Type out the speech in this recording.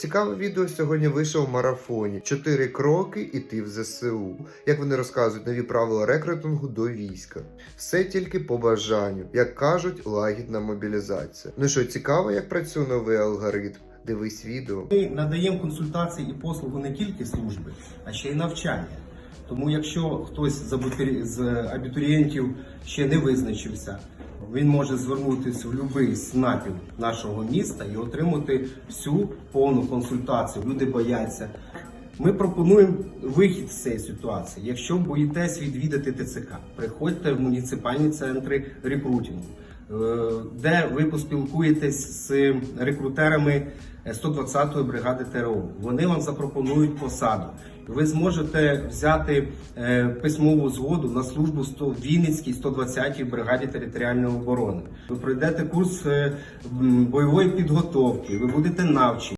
Цікаве відео сьогодні вийшло в марафоні. Чотири кроки іти в ЗСУ. Як вони розказують нові правила рекрутингу до війська. Все тільки по бажанню, як кажуть, лагідна мобілізація. Ну що, цікаво, як працює новий алгоритм? Дивись відео. Ми надаємо консультації і послуги не тільки служби, а ще й навчання. Тому якщо хтось з абітурі- з абітурієнтів ще не визначився, він може звернутися в будь-який з напів нашого міста і отримати всю повну консультацію. Люди бояться. Ми пропонуємо вихід з цієї ситуації. Якщо боїтесь відвідати ТЦК, приходьте в муніципальні центри рекрутингу, де ви поспілкуєтесь з рекрутерами 120-ї бригади ТРО. Вони вам запропонують посаду. Ви зможете взяти е, письмову згоду на службу 100 в Вінницькій 120-й бригаді територіальної оборони. Ви пройдете курс е, бойової підготовки, ви будете навчені.